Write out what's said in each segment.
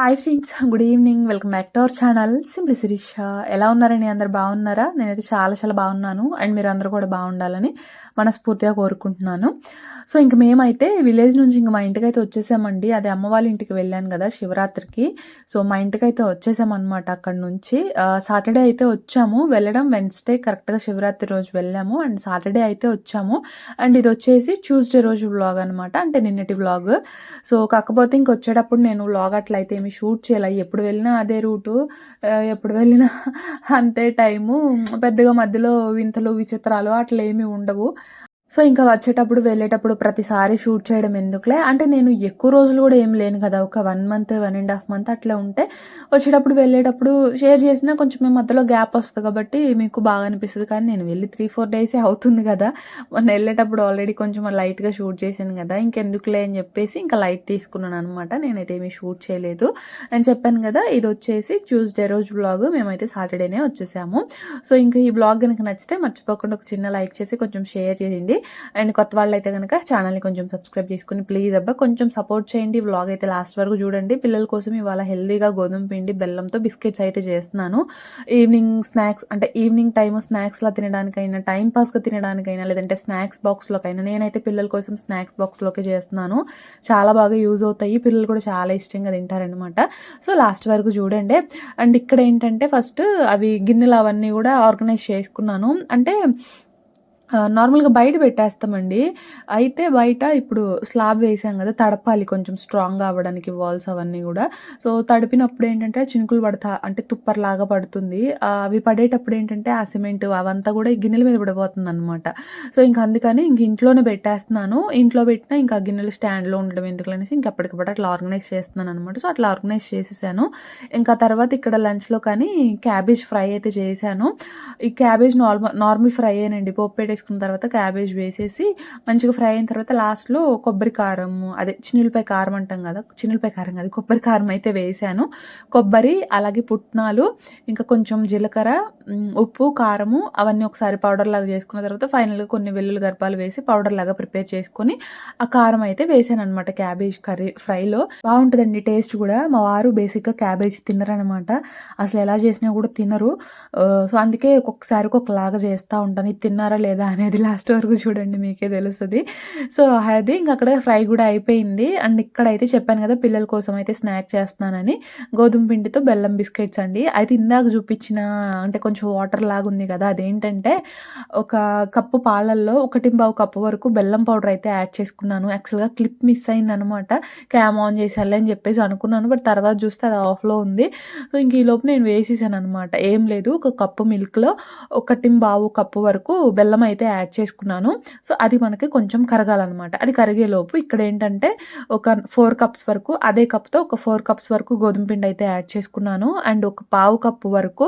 Hi friends good evening welcome back to our channel simply Sirisha ఎలా ఉన్నారండి? అందరు బాగున్నారా? నేనైతే చాలా చాలా బాగున్నాను. అండ్ మీరు అందరూ కూడా బాగుండాలని మనస్ఫూర్తిగా కోరుకుంటున్నాను. సో ఇంక మేమైతే విలేజ్ నుంచి ఇంక మా ఇంటికి అయితే వచ్చేసామండి. అదే అమ్మ వాళ్ళ ఇంటికి వెళ్ళాను కదా శివరాత్రికి. సో మా ఇంటికి అయితే వచ్చేసామన్నమాట అక్కడ నుంచి. సాటర్డే అయితే వచ్చాము. వెళ్ళడం వెన్స్డే కరెక్ట్గా శివరాత్రి రోజు వెళ్ళాము. అండ్ సాటర్డే అయితే వచ్చాము. అండ్ ఇది వచ్చేసి ట్యూస్డే రోజు వ్లాగ్ అనమాట అంటే నిన్నటి వ్లాగ్ సో కాకపోతే ఇంక వచ్చేటప్పుడు నేను వ్లాగ్ అట్లయితే ఏమి షూట్ చేయాలి? ఎప్పుడు వెళ్ళినా అదే రూటు. ఎప్పుడు వెళ్ళినా అంతే టైము. పెద్దగా మధ్యలో వింతలు విచిత్రాలు అట్లా ఏమి ఉండవు. సో ఇంకా వచ్చేటప్పుడు వెళ్ళేటప్పుడు ప్రతిసారి షూట్ చేయడం ఎందుకులే? అంటే నేను ఎక్కువ రోజులు కూడా ఏం లేను కదా. ఒక one month one and half month అట్లా ఉంటే వచ్చేటప్పుడు వెళ్ళేటప్పుడు షేర్ చేసినా కొంచెం మేము మధ్యలో గ్యాప్ వస్తుంది కాబట్టి మీకు బాగా అనిపిస్తుంది. కానీ నేను వెళ్ళి త్రీ ఫోర్ డేసే అవుతుంది కదా. మొన్న వెళ్ళేటప్పుడు ఆల్రెడీ కొంచెం లైట్గా షూట్ చేశాను కదా. ఇంకెందుకులే అని చెప్పేసి ఇంకా లైట్ తీసుకున్నాను అనమాట నేనైతే ఏమీ షూట్ చేయలేదు. అని చెప్పాను కదా ఇది వచ్చేసి ట్యూస్డే రోజు బ్లాగ్ మేమైతే సాటర్డేనే వచ్చేసాము. సో ఇంకా ఈ బ్లాగ్ కనుక నచ్చితే మర్చిపోకుండా ఒక చిన్న లైక్ చేసి కొంచెం షేర్ చేయండి. అండ్ కొత్త వాళ్ళు అయితే కనుక ఛానల్ని కొంచెం సబ్స్క్రైబ్ చేసుకుని ప్లీజ్ అబ్బా కొంచెం సపోర్ట్ చేయండి. వ్లాగ్ అయితే లాస్ట్ వరకు చూడండి. పిల్లల కోసం ఇవాళ హెల్దీగా గోధుమ పిండి బెల్లంతో బిస్కెట్స్ అయితే చేస్తున్నాను. ఈవినింగ్ స్నాక్స్ అంటే ఈవినింగ్ టైము స్నాక్స్లా తినడానికైనా టైం పాస్గా తినడానికైనా లేదంటే స్నాక్స్ బాక్స్లోకైనా నేనైతే పిల్లల కోసం స్నాక్స్ బాక్స్లోకి చేస్తున్నాను. చాలా బాగా యూజ్ అవుతాయి. పిల్లలు కూడా చాలా ఇష్టంగా తింటారనమాట సో లాస్ట్ వరకు చూడండి. అండ్ ఇక్కడ ఏంటంటే ఫస్ట్ అవి గిన్నెలు అవన్నీ కూడా ఆర్గనైజ్ చేసుకున్నాను. అంటే నార్మల్గా బయట పెట్టేస్తామండి. అయితే బయట ఇప్పుడు స్లాబ్ వేసాం కదా తడపాలి కొంచెం స్ట్రాంగ్ అవ్వడానికి వాల్స్ అవన్నీ కూడా. సో తడిపినప్పుడు ఏంటంటే చినుకులు పడతా అంటే తుప్పర్లాగా పడుతుంది. అవి పడేటప్పుడు ఏంటంటే ఆ సిమెంట్ అవంతా కూడా ఈ గిన్నెల మీద పడిపోతుంది అనమాట సో ఇంక అందుకని ఇంక ఇంట్లోనే పెట్టేస్తున్నాను. ఇంట్లో పెట్టినా ఇంకా గిన్నెలు స్టాండ్లో ఉండడం ఎందుకనేసి ఇంక అప్పటికప్పుడు అట్లా ఆర్గనైజ్ చేస్తున్నాను అనమాట సో అట్లా ఆర్గనైజ్ చేసేసాను. ఇంకా తర్వాత ఇక్కడ లంచ్లో కానీ క్యాబేజ్ ఫ్రై అయితే చేశాను ఈ క్యాబేజ్ నార్మల్ నార్మల్ ఫ్రై అయినండి పోపు వేసుకున్న తర్వాత క్యాబేజ్ వేసేసి మంచిగా ఫ్రై అయిన తర్వాత లాస్ట్లో కొబ్బరి కారం అదే చిన్నులపై కారం అంటాం కదా చిన్నులపై కారం కాదు కొబ్బరి కారం అయితే వేసాను. కొబ్బరి అలాగే పుట్నాలు ఇంకా కొంచెం జీలకర్ర ఉప్పు కారము అవన్నీ ఒకసారి పౌడర్ లాగా చేసుకున్న తర్వాత ఫైనల్గా కొన్ని వెల్లుల్లి గర్భాలు వేసి పౌడర్ లాగా ప్రిపేర్ చేసుకొని ఆ కారం అయితే వేసాను అనమాట క్యాబేజ్ కర్రీ ఫ్రైలో. బాగుంటుందండి టేస్ట్ కూడా. మా వారు బేసిక్గా క్యాబేజ్ తినరనమాట అసలు ఎలా చేసినా కూడా తినరు. సో అందుకే ఒక్కొక్కసారి ఒక్కొక్కలాగా చేస్తూ ఉంటాను. ఇది తిన్నారా లేదా అనేది లాస్ట్ వరకు చూడండి మీకే తెలుస్తుంది. సో అది ఇంక అక్కడ ఫ్రై కూడా అయిపోయింది. అండ్ ఇక్కడైతే చెప్పాను కదా పిల్లల కోసం అయితే స్నాక్ చేస్తున్నానని. గోధుమ పిండితో బెల్లం బిస్కెట్స్ అండి. అయితే ఇందాక చూపించిన అంటే కొంచెం వాటర్ లాగా ఉంది కదా అదేంటంటే ఒక కప్పు పాలల్లో ఒకటి బావు కప్పు వరకు బెల్లం పౌడర్ అయితే యాడ్ చేసుకున్నాను. యాక్చువల్గా క్లిప్ మిస్ అయింది అనమాట క్యామ్ ఆన్ చేసేయాలి అని చెప్పేసి అనుకున్నాను. బట్ తర్వాత చూస్తే అది ఆఫ్లో ఉంది. సో ఇంక ఈ లోపు నేను వేసేసాను అనమాట ఏం లేదు ఒక కప్పు మిల్క్లో ఒకటి బావు కప్పు వరకు బెల్లం అయితే అయితే యాడ్ చేసుకున్నాను. సో అది మనకి కొంచెం కరగాలన్నమాట. అది కరిగేలోపు ఇక్కడ ఏంటంటే ఒక ఫోర్ కప్స్ వరకు అదే కప్తో ఒక ఫోర్ కప్స్ వరకు గోధుమ పిండి అయితే యాడ్ చేసుకున్నాను. అండ్ ఒక పావు కప్పు వరకు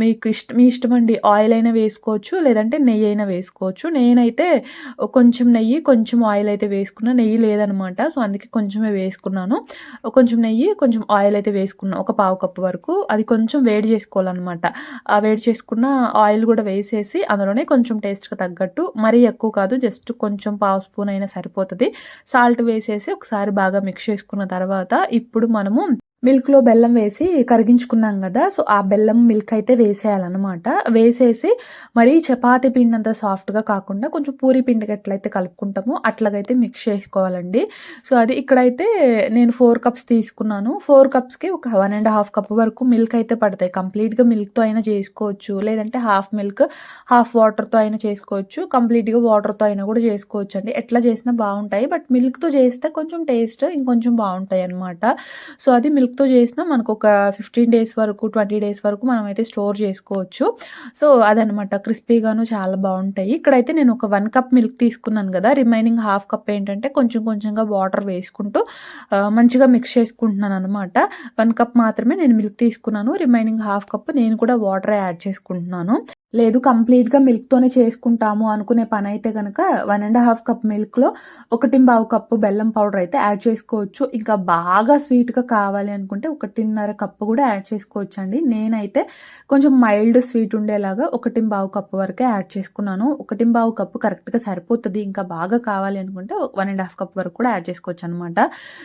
మీకు ఇష్టం మీ ఇష్టం అండి ఆయిల్ అయినా వేసుకోవచ్చు లేదంటే నెయ్యి అయినా వేసుకోవచ్చు. నేనైతే కొంచెం నెయ్యి కొంచెం ఆయిల్ అయితే వేసుకున్నా. నెయ్యి లేదనమాట సో అందుకే కొంచెమే వేసుకున్నాను. కొంచెం నెయ్యి కొంచెం ఆయిల్ అయితే వేసుకున్నాను ఒక పావు కప్పు వరకు. అది కొంచెం వేడి చేసుకోవాలన్నమాట. ఆ వేడి చేసుకున్న ఆయిల్ కూడా వేసేసి అందులోనే కొంచెం టేస్ట్గా తగ్గట్టు మరీ ఎక్కువ కాదు జస్ట్ కొంచెం పావు స్పూన్ అయినా సరిపోతుంది. సాల్ట్ వేసేసి ఒకసారి బాగా మిక్స్ చేసుకున్న తర్వాత ఇప్పుడు మనము మిల్క్లో బెల్లం వేసి కరిగించుకున్నాం కదా సో ఆ బెల్లం మిల్క్ అయితే వేసేయాలన్నమాట. వేసేసి మరీ చపాతీ పిండి అంత సాఫ్ట్గా కాకుండా కొంచెం పూరి పిండికి ఎట్లయితే కలుపుకుంటామో. అట్లాగైతే మిక్స్ చేసుకోవాలండి. సో అది ఇక్కడైతే నేను ఫోర్ కప్స్ తీసుకున్నాను. ఫోర్ కప్స్కి ఒక వన్ అండ్ హాఫ్ కప్ వరకు మిల్క్ అయితే పడతాయి. కంప్లీట్గా మిల్క్తో అయినా చేసుకోవచ్చు. లేదంటే హాఫ్ మిల్క్ హాఫ్ వాటర్తో అయినా చేసుకోవచ్చు. కంప్లీట్గా వాటర్తో అయినా కూడా చేసుకోవచ్చు అండి ఎట్లా చేసినా బాగుంటాయి. బట్ మిల్క్తో చేస్తే కొంచెం టేస్ట్ ఇంకొంచెం బాగుంటాయి అనమాట సో అది మిల్క్ మిల్క్తో చేసినా మనకు ఒక ఫిఫ్టీన్ డేస్ వరకు ట్వంటీ డేస్ వరకు మనం అయితే స్టోర్ చేసుకోవచ్చు. సో అదనమాట క్రిస్పీగాను చాలా బాగుంటాయి. ఇక్కడైతే నేను ఒక వన్ కప్ మిల్క్ తీసుకున్నాను కదా. రిమైనింగ్ హాఫ్ కప్ ఏంటంటే కొంచెం కొంచెంగా వాటర్ వేసుకుంటూ మంచిగా మిక్స్ చేసుకుంటున్నాను అనమాట వన్ కప్ మాత్రమే నేను మిల్క్ తీసుకున్నాను. రిమైనింగ్ హాఫ్ కప్ నేను కూడా వాటర్ యాడ్ చేసుకుంటున్నాను. లేదు కంప్లీట్‌గా మిల్క్‌తోనే చేసుకుంటాము అనుకునే పనైతే గనక 1 ½ కప్ మిల్క్‌లో 1 కప్పు బెల్లం పౌడర్ అయితే యాడ్ చేసుకోవచ్చు. ఇంకా బాగా స్వీట్‌గా కావాలి అనుకుంటే ఒకటిన్నర కప్పు కూడా యాడ్ చేసుకోవచ్చు అండి నేనైతే కొంచెం మైల్డ్ స్వీట్ ఉండేలాగా 1 కప్పు వరకే యాడ్ చేసుకున్నాను. 1 కప్పు కరెక్ట్‌గా సరిపోతుంది ఇంకా బాగా కావాలి అనుకుంటే వన్ అండ్ హాఫ్ కప్ వరకు కూడా యాడ్ చేసుకోవచ్చు అనమాట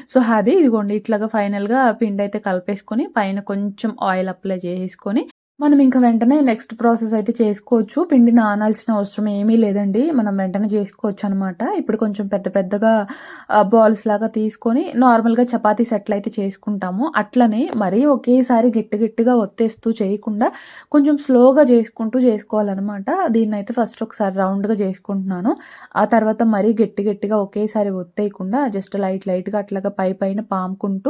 సో, అది ఇదిగోండి ఇట్లాగా ఫైనల్‌గా పిండి అయితే కలిపేసుకొని పైన కొంచెం ఆయిల్ అప్లై చేసుకొని మనం ఇంకా వెంటనే నెక్స్ట్ ప్రాసెస్ అయితే చేసుకోవచ్చు. పిండి నానాల్సిన అవసరం ఏమీ లేదండి. మనం వెంటనే చేసుకోవచ్చు అనమాట ఇప్పుడు కొంచెం పెద్ద పెద్దగా బాల్స్ లాగా తీసుకొని నార్మల్‌గా చపాతీ సెట్లయితే చేసుకుంటాము. అట్లనే మరీ ఒకేసారి గట్టి గట్టిగా ఒత్తేస్తూ చేయకుండా కొంచెం స్లోగా చేసుకుంటూ చేసుకోవాలనమాట. దీన్నైతే ఫస్ట్ ఒకసారి రౌండ్‌గా చేసుకుంటున్నాను. ఆ తర్వాత మరీ గట్టి గట్టిగా ఒకేసారి ఒత్తేయకుండా జస్ట్ లైట్ లైట్‌గా అట్లాగా పై పైన పాముకుంటూ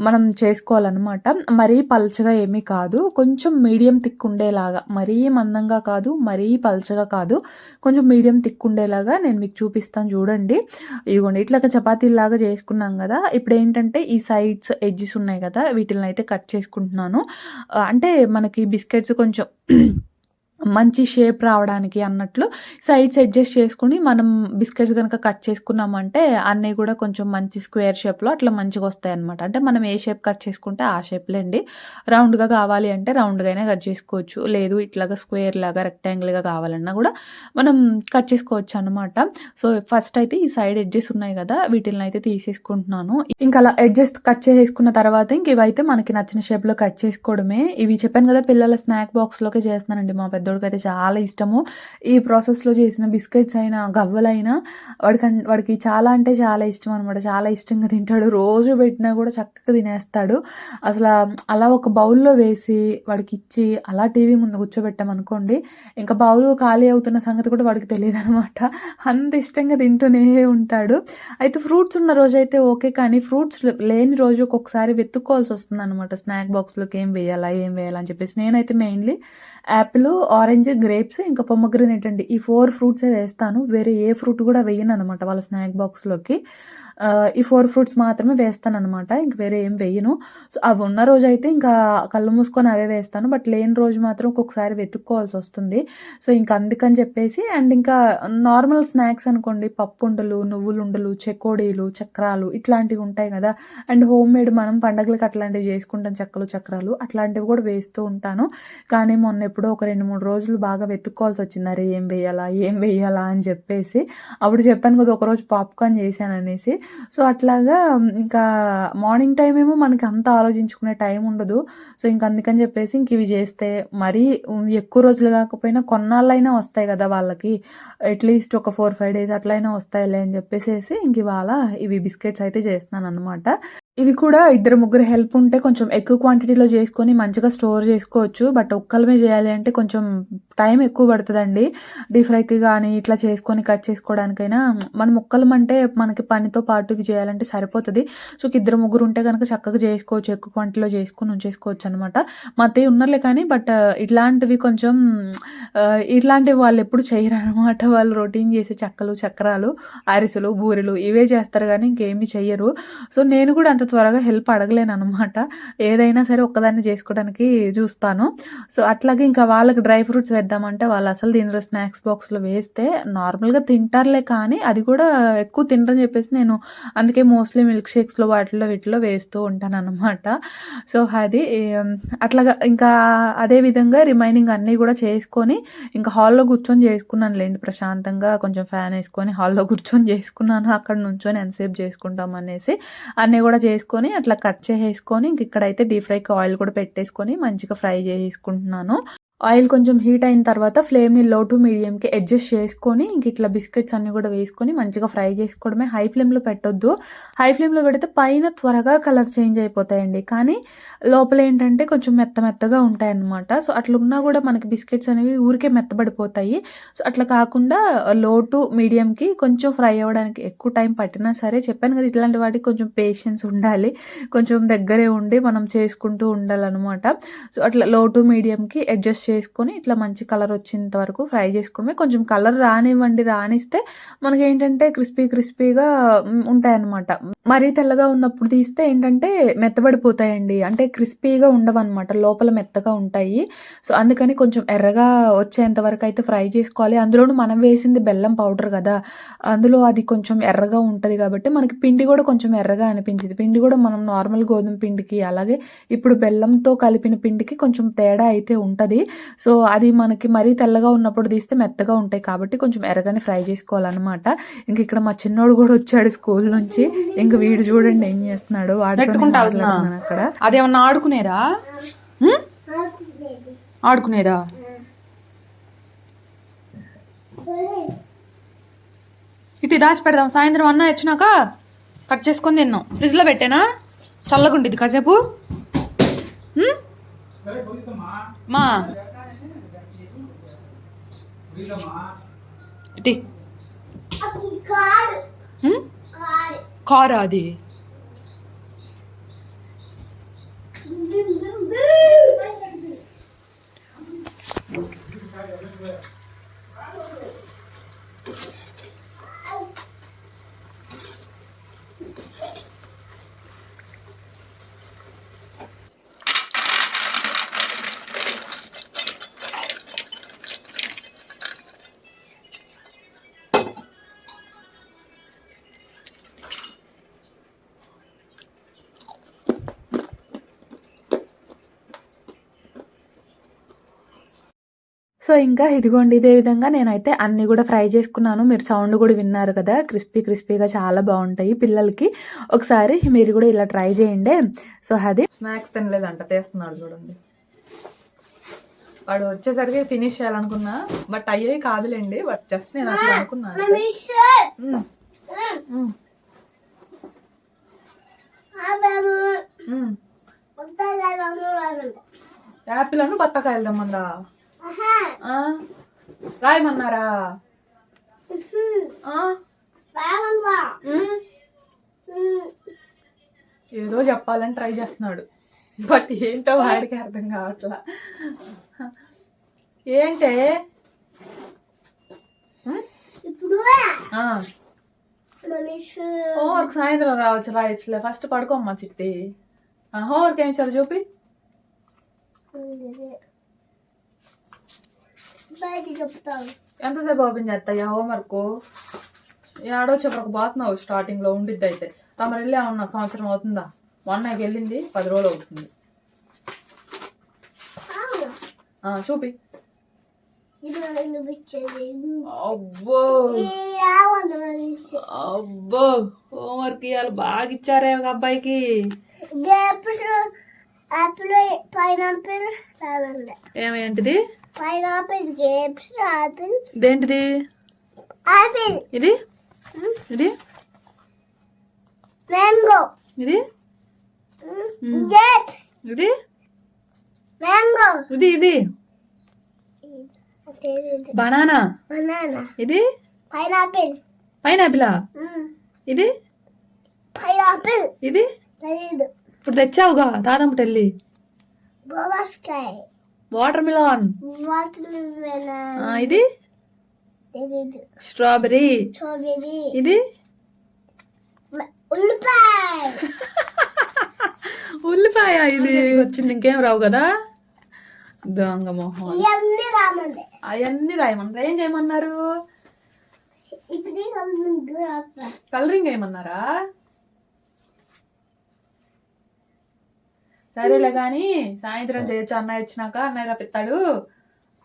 మనం చేసుకోవాలనమాట. మరీ పలచగా ఏమీ కాదు. కొంచెం మీడియం థిక్ ఉండేలాగా మరీ మందంగా కాదు, మరీ పల్చగా కాదు. కొంచెం మీడియం థిక్ ఉండేలాగా నేను మీకు చూపిస్తాను చూడండి. ఇదిగోండి ఇట్లాగా చపాతీలాగా చేసుకున్నాం కదా ఇప్పుడు ఏంటంటే ఈ సైడ్స్ ఎడ్జెస్ ఉన్నాయి కదా వీటిని అయితే కట్ చేసుకుంటున్నాను. అంటే మనకి బిస్కెట్స్ కొంచెం మంచి షేప్ రావడానికి అన్నట్లు సైడ్స్ అడ్జస్ట్ చేసుకుని మనం బిస్కెట్స్ కనుక కట్ చేసుకున్నామంటే అన్నీ కూడా కొంచెం మంచి స్క్వేర్ షేప్‌లో అట్లా మంచిగా వస్తాయనమాట అంటే మనం ఏ షేప్ కట్ చేసుకుంటే ఆ షేప్‌లేండి. రౌండ్‌గా కావాలి అంటే రౌండ్‌గా అయినా కట్ చేసుకోవచ్చు. లేదు ఇట్లాగా స్క్వేర్ లాగా రెక్టాంగిల్‌గా కావాలన్నా కూడా మనం కట్ చేసుకోవచ్చు అనమాట సో, ఫస్ట్ అయితే ఈ సైడ్ ఎడ్జెస్ ఉన్నాయి కదా వీటిని అయితే తీసేసుకుంటున్నాను. ఇంకా అలా ఎడ్జెస్ కట్ చేసేసుకున్న తర్వాత ఇంక ఇవైతే మనకి నచ్చిన షేప్‌లో కట్ చేసుకోవడమే. ఇవి చెప్పాను కదా పిల్లల స్నాక్ బాక్స్లోకి చేస్తున్నానండి. మా అయితే చాలా ఇష్టము. ఈ ప్రాసెస్‌లో చేసిన బిస్కెట్స్ అయినా, గవ్వలైనా వాడికి వాడికి చాలా అంటే చాలా ఇష్టం అనమాట. చాలా ఇష్టంగా తింటాడు. రోజు పెట్టినా కూడా చక్కగా తినేస్తాడు. అసలు అలా ఒక బౌల్‌లో వేసి వాడికి ఇచ్చి అలా టీవీ ముందు కూర్చోబెట్టామనుకోండి, ఇంకా బౌలు ఖాళీ అవుతున్న సంగతి కూడా వాడికి తెలియదు అనమాట అంత ఇష్టంగా తింటూనే ఉంటాడు. అయితే ఫ్రూట్స్ ఉన్న రోజైతే ఓకే. కానీ ఫ్రూట్స్ లేని రోజు ఒక్కొక్కసారి వెతుక్కోవాల్సొస్తుందనమాట. స్నాక్ బాక్స్‌లోకి ఏం వేయాలా? ఏం వేయాలా? అని చెప్పేసి. నేనైతే మెయిన్‌లీ యాపిలు, ఆరెంజ్, గ్రేప్స్ ఇంకా పొమోగ్రనేట్ అండి. ఈ ఫోర్ ఫ్రూట్సే వేస్తాను. వేరే ఏ ఫ్రూట్ కూడా వేయను అనమాట వాళ్ళ స్నాక్ బాక్స్‌లోకి. ఈ ఫోర్ ఫ్రూట్స్ మాత్రమే వేస్తాను అనమాట ఇంక వేరే ఏం వేయను. సో, అవి ఉన్న రోజైతే ఇంకా కళ్ళు మూసుకొని అవే వేస్తాను. బట్ లేని రోజు మాత్రం ఒక్కొక్కసారి వెతుక్కోవాల్సి వస్తుంది సో, ఇంక అందుకని చెప్పేసి అండ్ ఇంకా నార్మల్ స్నాక్స్ అనుకోండి పప్పుండలు, నువ్వులుండలు, చెకోడీలు, చక్రాలు ఇట్లాంటివి ఉంటాయి కదా అండ్ హోమ్ మేడ్ మనం పండగలకి అట్లాంటివి చేసుకుంటాం చెక్కలు, చక్రాలు అట్లాంటివి కూడా వేస్తూ ఉంటాను. కానీ మొన్న ఎప్పుడో ఒక 2, 3 రోజులు బాగా వెతుక్కోవాల్సొచ్చింది. అరే! ఏం వేయాలా? ఏం వేయాలా? అని చెప్పేసి. అప్పుడు చెప్పాను కదా ఒకరోజు పాప్‌కార్న్ చేశాననేసి. సో, అట్లాగా ఇంకా మార్నింగ్ టైం ఏమో మనకి అంత ఆలోచించుకునే టైం ఉండదు. సో, ఇంక అందుకని చెప్పేసి ఇంక ఇవి చేస్తే మరీ ఎక్కువ రోజులు కాకపోయినా కొన్నాళ్ళైనా వస్తాయి కదా వాళ్ళకి. అట్‌లీస్ట్ ఒక 4, 5 డేస్ అట్లయినా వస్తాయిలే అని చెప్పేసి ఇంక ఇవాళ ఇవి బిస్కెట్స్ అయితే చేస్తున్నాననమాట. ఇవి కూడా ఇద్దరు, ముగ్గురు హెల్ప్ ఉంటే కొంచెం ఎక్కువ క్వాంటిటీలో చేసుకొని మంచిగా స్టోర్ చేసుకోవచ్చు. బట్ ఒక్కళ్ళమే చేయాలి అంటే కొంచెం టైం ఎక్కువ పడుతుందండి డీప్ ఫ్రైకి కానీ ఇట్లా చేసుకొని కట్ చేసుకోవడానికైనా మనం ఒక్కళ్ళమంటే మనకి పనితో పాటు ఇవి చేయాలంటే సరిపోతుంది సో, ఇద్దరు, ముగ్గురు ఉంటే కనుక చక్కగా చేసుకోవచ్చు. ఎక్కువ క్వాంటిటీలో చేసుకొని ఉంచేసుకోవచ్చు మా అత్తయ్య ఉన్నర్లే కానీ బట్ uh, ఇట్లాంటివి కొంచెం uh, ఇట్లాంటివి వాళ్ళు ఎప్పుడు చేయరు అనమాట వాళ్ళు రొటీన్ చేసే చక్కలు చక్రాలు, అరిసెలు, బూరెలు ఇవే చేస్తారు కానీ ఇంకేమి చెయ్యరు. సో, నేను కూడా అంత త్వరగా హెల్ప్ అడగలేననమాట. ఏదైనా సరే ఒక్కదాన్ని చేసుకోవడానికి చూస్తాను. సో, అట్లాగే ఇంకా వాళ్ళకి డ్రై ఫ్రూట్స్ వేద్దామంటే వాళ్ళు అసలు దీనిలో స్నాక్స్ బాక్స్‌లో వేస్తే నార్మల్‌గా తింటారులే కానీ అది కూడా ఎక్కువ తినరని చెప్పేసి నేను అందుకే మోస్ట్‌లీ మిల్క్ షేక్స్‌లో వాటిలో వీటిలో వేస్తూ ఉంటాను అనమాట సో, అది అట్లాగా ఇంకా అదే విధంగా రిమైనింగ్ అన్నీ కూడా చేసుకొని ఇంకా హాల్‌లో కూర్చొని చేసుకున్నాను లేండి ప్రశాంతంగా కొంచెం ఫ్యాన్ వేసుకొని హాల్‌లో కూర్చొని చేసుకున్నాను. అక్కడ నుంచొని ఎంతసేపు చేసుకుంటాం అనేసి. అన్నీ గూడా చేసుకొని అట్లా కట్ చేసేసుకొని ఇంక ఇక్కడైతే డీప్ ఫ్రైకి ఆయిల్ కూడా పెట్టేసుకొని మంచిగా ఫ్రై చేసేసుకుంటున్నాను. ఆయిల్ కొంచెం హీట్ అయిన తర్వాత ఫ్లేమ్‌ని లో టు మీడియంకి అడ్జస్ట్ చేసుకొని ఇంక ఇట్లా బిస్కెట్స్ అన్నీ కూడా వేసుకొని మంచిగా ఫ్రై చేసుకోవడమే. హై ఫ్లేమ్‌లో పెట్టొద్దు. హై ఫ్లేమ్‌లో పెడితే పైన త్వరగా కలర్ చేంజ్ అయిపోతాయండి. కానీ లోపల ఏంటంటే కొంచెం మెత్త మెత్తగా ఉంటాయన్నమాట. సో, అట్లున్నా కూడా మనకి బిస్కెట్స్ అనేవి ఊరికే మెత్తబడిపోతాయి. సో, అట్లా కాకుండా లో టు మీడియంకి కొంచెం ఫ్రై అవ్వడానికి ఎక్కువ టైం పట్టినా సరే చెప్పాను కదా ఇట్లాంటి వాటికి కొంచెం పేషెన్స్ ఉండాలి. కొంచెం దగ్గరే ఉండి మనం చేసుకుంటూ ఉండాలన్నమాట సో, అట్లా లో టు మీడియంకి అడ్జస్ట్ చేసుకొని ఇట్లా మంచి కలర్ వచ్చేంత వరకు ఫ్రై చేసుకోవడమే. కొంచెం కలర్ రానివ్వండి రానిస్తే మనకేంటంటే క్రిస్పీ క్రిస్పీగా ఉంటాయి అన్నమాట మరీ తెల్లగా ఉన్నప్పుడు తీస్తే ఏంటంటే మెత్తబడిపోతాయండి. అంటే క్రిస్పీగా ఉండవన్నమాట. లోపల మెత్తగా ఉంటాయి. సో అందుకని కొంచెం ఎర్రగా వచ్చేంత వరకు అయితే ఫ్రై చేసుకోవాలి. అందులోనూ మనం వేసింది బెల్లం పౌడర్ కదా. అందులో అది కొంచెం ఎర్రగా ఉంటుంది కాబట్టి మనకి పిండి కూడా కొంచెం ఎర్రగా అనిపించింది. పిండి కూడా మనం నార్మల్ గోధుమ పిండికి అలాగే ఇప్పుడు బెల్లంతో కలిపిన పిండికి కొంచెం తేడా అయితే ఉంటుంది. సో అది మనకి మరీ తెల్లగా ఉన్నప్పుడు తీస్తే మెత్తగా ఉంటాయి కాబట్టి కొంచెం ఎర్రగానే ఫ్రై చేసుకోవాలన్నమాట. ఇంక ఇక్కడ మా చిన్నోడు కూడా వచ్చాడు స్కూల్ నుంచి. ఇంక వీడు చూడండి ఏం చేస్తున్నాడు. అక్కడ. అదేమన్నా ఆడుకునేదా? ఆడుకునేదా? ఇటు దాచి పెడదాం సాయంత్రం అన్న వచ్చినాక కట్ చేసుకొని తిన్నాం. ఫ్రిడ్జ్లో పెట్టానా? చల్లగుండిద్ది కాసేపు? మా. ఇది ఉం? కారా అది సో ఇంకా ఇదిగోండి ఇదే విధంగా నేనైతే అన్ని కూడా ఫ్రై చేసుకున్నాను. మీరు సౌండ్ కూడా విన్నారు కదా క్రిస్పీ క్రిస్పీగా చాలా బాగుంటాయి పిల్లలకి. ఒకసారి మీరు కూడా ఇలా ట్రై చేయండి. సో అది స్నాక్స్ తినలేదంట తీస్తున్నాడు చూడండి. వాడు వచ్చేసరికి ఫినిష్ చేయాలనుకున్నా బట్ అయ్యేవి కాదులేండి బట్ జస్ట్ నేను అసలు అనుకున్నాను. యాపిల్ అను బత్తకాయలు తెమ్మందా? రాయమన్నారా. ఏదో చెప్పాలని ట్రై చేస్తున్నాడు. బట్ ఏంటో వాడికి అర్థం కావట్లా. ఏంటే. హోంవర్క్ సాయంత్రం రావచ్చు రాయచ్చులే. ఫస్ట్ పడుకోమ్మా చిట్టి. హోంవర్క్ ఏమి ఇచ్చారు చూపి. చెప్తాను. ఎంతసేపు ఓపెన్ చేస్తాయా హోంవర్క్ ఏడో చెప్పరకు పోతున్నావు స్టార్టింగ్లో ఉండిద్ది అయితే. తమరు వెళ్ళి ఏమన్నా సంవత్సరం అవుతుందా? మొన్నకి వెళ్ళింది పది రోజులు అవుతుంది. చూపి. అబ్బో! అబ్బో! హోంవర్క్ ఇవాళ బాగా ఇచ్చారే ఒక అబ్బాయికి. పైనాపిల్ ఏమేంటిది పైనాపిల్ గ్రేప్స్ ఆపిల్. ఇదేంటిది? ఆపిల్. ఇది? ఇది? మ్యాంగో. ఇది? గ్రేప్స్ ఇది? మ్యాంగో. ఇది ఇది? బనానా. బనానా. ఇది? పైనాపిల్ పైనాపిలా ఇది? పైనాపిల్ ఇది? ఇప్పుడు తెచ్చావుగా తాతంపుటెళ్ళి బొబాస్కాయ్ వాటర్ మిలాన్ వాటర్ ఇది? స్ట్రాబెరీ. ఇది? ఉల్లిపాయ. ఉల్లిపాయ ఇది వచ్చింది ఇంకేం రావు కదా? దొంగ మొహం అవన్నీ రాయమన్నారు ఏం చేయమన్నారు? కలరింగ్ ఏమన్నారా సరేలే కానీ సాయంత్రం చేయొచ్చు. అన్నయ్య వచ్చినాక అన్నయ్య రప్పిస్తాడు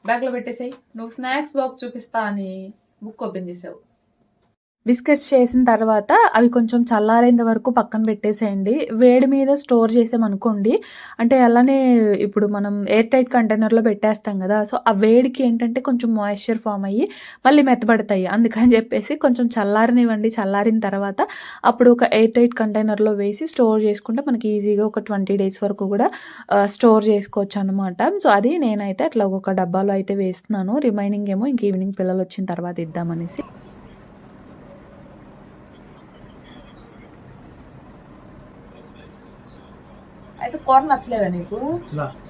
బ్యాగ్లో పెట్టేసాయి. నువ్వు స్నాక్స్ బాక్స్ చూపిస్తా అని బుక్ ఓపెన్ చేసావు. బిస్కెట్స్ చేసిన తర్వాత అవి కొంచెం చల్లారేంత వరకు పక్కన పెట్టేసేయండి. వేడి మీద స్టోర్ చేసామనుకోండి అంటే అలానే ఇప్పుడు మనం ఎయిర్ టైట్ కంటైనర్లో పెట్టేస్తాం కదా సో ఆ వేడికి ఏంటంటే కొంచెం మాయిశ్చర్ ఫామ్ అయ్యి మళ్ళీ మెత్తబడతాయి. అందుకని చెప్పేసి కొంచెం చల్లారనివ్వండి. చల్లారిన తర్వాత అప్పుడు ఒక ఎయిర్ టైట్ కంటైనర్లో వేసి స్టోర్ చేసుకుంటే మనకి ఈజీగా ఒక ట్వంటీ డేస్ వరకు కూడా స్టోర్ చేసుకోవచ్చు అనమాట సో అది నేనైతే అట్లా ఒక డబ్బాలో అయితే వేస్తున్నాను. రిమైనింగ్ ఏమో ఇంక ఈవినింగ్ పిల్లలు వచ్చిన తర్వాత ఇద్దామనేసి. అయితే కూర నచ్చలేదా నీకు?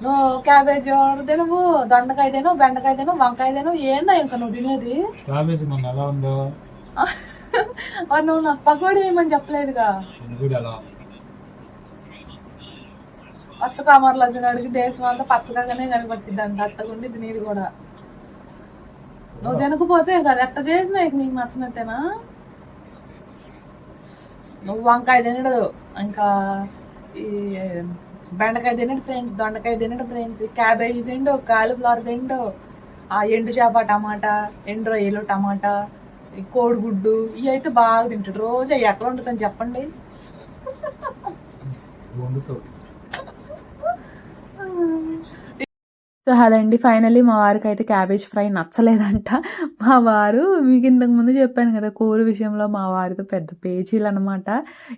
నువ్వు క్యాబేజ్ తినవు దొండకాయ తినవు బెండకాయ తినవు వంకాయ తినవు ఏందా ఇంకా నువ్వు తినేది? క్యాబేజీ మొన్న ఎలా ఉందో? మరి నువ్వు నాకు పకోడీ వేయమని చెప్పలేదుగా? పచ్చ కామర్లు వచ్చిన అడిగి దేశం అంతా పచ్చగానే కనిపించింది అంత అట్టగుండి నీది కూడా. నువ్వు తినకపోతే కదా ఎట్ట చేసినా ఇక నీకు నచ్చినట్టేనా? నువ్వు వంకాయ తినడు ఇంకా ఈ బెండకాయ తినడు ఫ్రెండ్స్ దొండకాయ తినడు ఫ్రెండ్స్ క్యాబేజీ తిండు కాలీఫ్లవర్ తిండు ఆ ఎండు చేప టమాటా ఎండు రొయ్యలు టమాటా ఈ కోడిగుడ్డు ఇవి అయితే బాగా తింటాడు. రోజు అవి ఎక్కడ ఉంటుందని చెప్పండి? వండుతావు. సో అదండి ఫైనల్లీ మా వారికి అయితే క్యాబేజ్ ఫ్రై నచ్చలేదంట. మా వారు మీకు ఇంతకు ముందు చెప్పాను కదా కూర విషయంలో మా వారితో పెద్ద పేచీలు అనమాట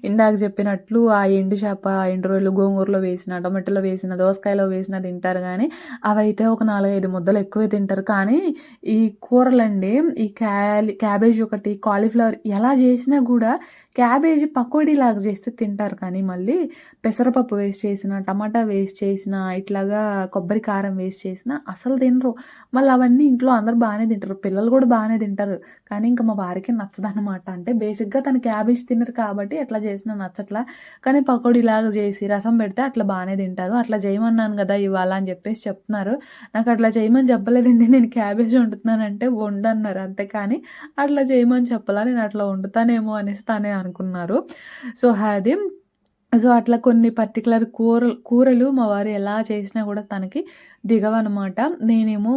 ఇందాక చెప్పినట్లు ఆ ఎండు చేప ఎండు రోజులు గోంగూరలో వేసిన టొమాటోలో వేసిన దోసకాయలో వేసిన తింటారు కానీ అవైతే ఒక నాలుగైదు ముద్దలు ఎక్కువే తింటారు. కానీ ఈ కూరలండి ఈ క్యాలి క్యాబేజ్ ఒకటి కాలీఫ్లవర్ ఎలా చేసినా కూడా క్యాబేజీ పకోడీ లాగా చేస్తే తింటారు కానీ మళ్ళీ పెసరపప్పు వేస్ట్ చేసిన టమాటా వేస్ట్ చేసిన ఇట్లాగా కొబ్బరి కారం వేస్ట్ చేసిన అసలు తినరు. మళ్ళీ అవన్నీ ఇంట్లో అందరు బాగానే తింటారు. పిల్లలు కూడా బాగానే తింటారు. కానీ ఇంకా మా వారికి నచ్చదనమాట అంటే బేసిక్గా తను క్యాబేజ్ తినరు కాబట్టి ఎట్లా చేసినా నచ్చట్లా. కానీ పకోడీ లాగా చేసి రసం పెడితే అట్లా బాగానే తింటారు. అట్లా చేయమన్నాను కదా ఇవాళ అని చెప్పేసి చెప్తున్నారు. నాకు అట్లా చేయమని చెప్పలేదండి. నేను క్యాబేజ్ వండుతున్నానంటే వండన్నారు అంతే కానీ అట్లా చేయమని చెప్పాలా. నేను అట్లా వండుతానేమో అనేసి తనే అనుకున్నారు. సో అది. సో అట్లా కొన్ని పర్టికులర్ కూర కూరలు మా వారు ఎలా చేసినా కూడా తనకి దిగవనమాట. నేనేమో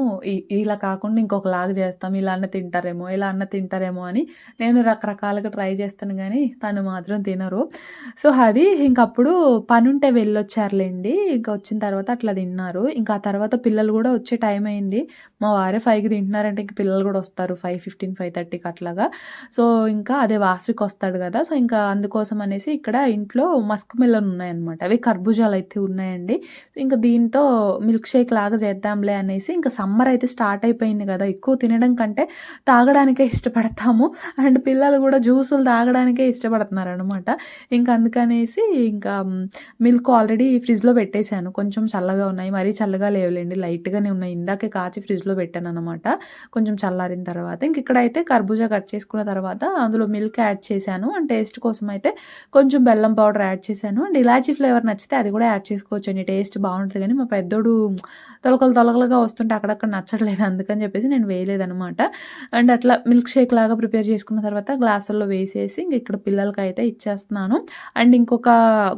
ఇలా కాకుండా ఇంకొకలాగా చేస్తాం ఇలా అన్న తింటారేమో ఇలా అన్న తింటారేమో అని నేను రకరకాలుగా ట్రై చేస్తాను కానీ తను మాత్రం తినరు. సో అది ఇంకప్పుడు పని ఉంటే వెళ్ళొచ్చారులేండి. ఇంకా వచ్చిన తర్వాత అట్లా తిన్నారు. ఇంకా ఆ తర్వాత పిల్లలు కూడా వచ్చే టైం అయింది. మా వారే ఫైవ్కి తింటున్నారంటే ఇంక పిల్లలు కూడా వస్తారు ఫైవ్ ఫిఫ్టీన్ ఫైవ్ థర్టీకి అట్లాగా. సో ఇంకా అదే వాస్విక్ వస్తాడు కదా సో ఇంకా అందుకోసం అనేసి ఇక్కడ ఇంట్లో మస్క్ మిల్లన్ ఉన్నాయన్నమాట. అవి కర్బూజాలు అయితే ఉన్నాయండి. ఇంకా దీంతో మిల్క్ షేక్ లాగా చేద్దాంలే అనేసి ఇంకా సమ్మర్ అయితే స్టార్ట్ అయిపోయింది కదా ఎక్కువ తినడం కంటే తాగడానికే ఇష్టపడతాము. అండ్ పిల్లలు కూడా జ్యూసులు తాగడానికే ఇష్టపడుతున్నారు అనమాట ఇంకా అందుకనేసి ఇంకా మిల్క్ ఆల్రెడీ ఫ్రిడ్జ్లో పెట్టేశాను. కొంచెం చల్లగా ఉన్నాయి. మరీ చల్లగా లేవులేండి లైట్గానే ఉన్నాయి. ఇందాకే కాచి ఫ్రిడ్జ్లో పెట్టాను అనమాట కొంచెం చల్లారిన తర్వాత. ఇంక ఇక్కడైతే కర్బూజా కట్ చేసుకున్న తర్వాత అందులో మిల్క్ యాడ్ చేశాను. అండ్ టేస్ట్ కోసం అయితే కొంచెం బెల్లం పౌడర్ యాడ్ చేశాను. అండ్ ఇలాచీ ఫ్లేవర్ నచ్చితే అది కూడా యాడ్ చేసుకోవచ్చు అండి టేస్ట్ బాగుంటుంది కానీ మా పెద్దోడు తొలకలు తొలకలుగా వస్తుంటే అక్కడక్కడ నచ్చట్లేదు. అందుకని చెప్పేసి నేను వేయలేదనమాట అండ్ అట్లా మిల్క్ షేక్ లాగా ప్రిపేర్ చేసుకున్న తర్వాత గ్లాసుల్లో వేసేసి ఇంక ఇక్కడ పిల్లలకి అయితే ఇచ్చేస్తున్నాను. అండ్ ఇంకొక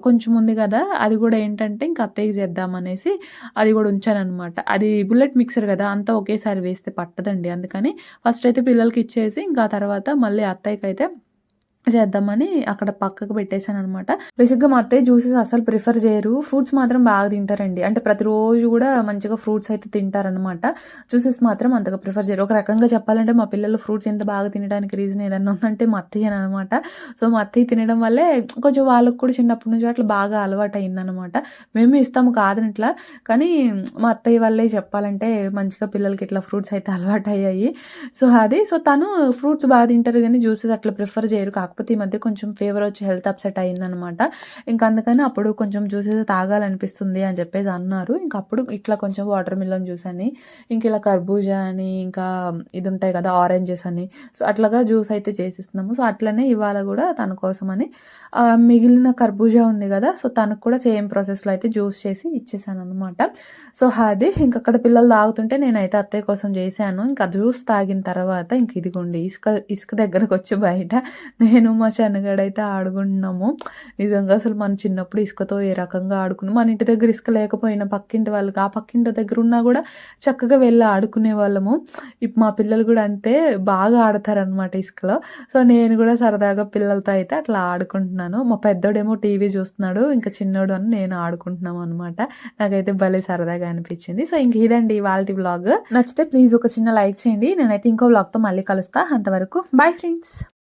కొంచెం ఉంది కదా అది కూడా ఏంటంటే ఇంక అత్తయ్యకి చేద్దామనేసి అది కూడా ఉంచాను అనమాట అది బుల్లెట్ మిక్సర్ కదా అంత ఒకేసారి వేస్తే పట్టదండి. అందుకని ఫస్ట్ అయితే పిల్లలకి ఇచ్చేసి ఇంకా తర్వాత మళ్ళీ అత్తయ్యకి అయితే చేద్దామని అక్కడ పక్కకు పెట్టేశాను అనమాట బేసిక్గా మా అత్తయ్య జ్యూసెస్ అసలు ప్రిఫర్ చేయరు. ఫ్రూట్స్ మాత్రం బాగా తింటారండి. అంటే ప్రతిరోజు కూడా మంచిగా ఫ్రూట్స్ అయితే తింటారనమాట జ్యూసెస్ మాత్రం అంతగా ప్రిఫర్ చేయరు. ఒక రకంగా చెప్పాలంటే మా పిల్లలు ఫ్రూట్స్ ఎంత బాగా తినడానికి రీజన్ ఏదన్నా ఉందంటే మా అత్తయ్య అనమాట సో మా అత్తయ్య తినడం వల్లే కొంచెం వాళ్ళకు కూడా చిన్నప్పటి నుంచి అట్లా బాగా అలవాటు అయిందనమాట మేము ఇస్తాము కాదని ఇట్లా కానీ మా అత్తయ్య వల్లే చెప్పాలంటే మంచిగా పిల్లలకి ఇట్లా ఫ్రూట్స్ అయితే అలవాటు అయ్యాయి. సో అది. సో తను ఫ్రూట్స్ బాగా తింటారు కానీ జ్యూసెస్ అట్లా ప్రిఫర్ చేయరు. కాకపోతే ఈ మధ్య కొంచెం ఫీవర్ వచ్చి హెల్త్ అప్సెట్ అయిందనమాట ఇంకా అందుకని అప్పుడు కొంచెం జ్యూసెస్ తాగాలనిపిస్తుంది అని చెప్పేసి అన్నారు. ఇంకా అప్పుడు ఇట్లా కొంచెం వాటర్ మిలన్ జ్యూస్ అని ఇంక ఇలా కర్బూజా అని ఇంకా ఇది ఉంటాయి కదా ఆరెంజెస్ అని సో అట్లాగా జ్యూస్ అయితే చేసిస్తున్నాము. సో అట్లనే ఇవాళ కూడా తన కోసమని మిగిలిన కర్బూజా ఉంది కదా సో తనకు కూడా సేమ్ ప్రాసెస్లో అయితే జ్యూస్ చేసి ఇచ్చేసాను అనమాట సో అది ఇంక అక్కడ పిల్లలు తాగుతుంటే నేనైతే అత్తయ్య కోసం చేశాను. ఇంకా జ్యూస్ తాగిన తర్వాత ఇంక ఇదిగోండి ఇసుక ఇసుక దగ్గరకు వచ్చి బయట నేను మా అయితే ఆడుకుంటున్నాము. నిజంగా అసలు మన చిన్నప్పుడు ఇసుకతో ఏ రకంగా ఆడుకున్నాం. మన ఇంటి దగ్గర ఇసుక లేకపోయినా పక్కింటి వాళ్ళకి ఆ పక్కింటి దగ్గర ఉన్నా కూడా చక్కగా వెళ్ళి ఆడుకునే వాళ్ళము. ఇప్పుడు మా పిల్లలు కూడా అంతే బాగా ఆడతారనమాట ఇసుకలో. సో నేను కూడా సరదాగా పిల్లలతో అయితే అట్లా ఆడుకుంటున్నాను. మా పెద్దోడేమో టీవీ చూస్తున్నాడు ఇంకా చిన్నోడు అని నేను ఆడుకుంటున్నాం అనమాట నాకైతే భలే సరదాగా అనిపించింది. సో ఇంక ఇదండి వాళ్ళ బ్లాగ్ నచ్చితే ప్లీజ్ ఒక చిన్న లైక్ చేయండి. నేనైతే ఇంకో బ్లాగ్తో మళ్ళీ కలుస్తా. అంతవరకు బాయ్ ఫ్రెండ్స్.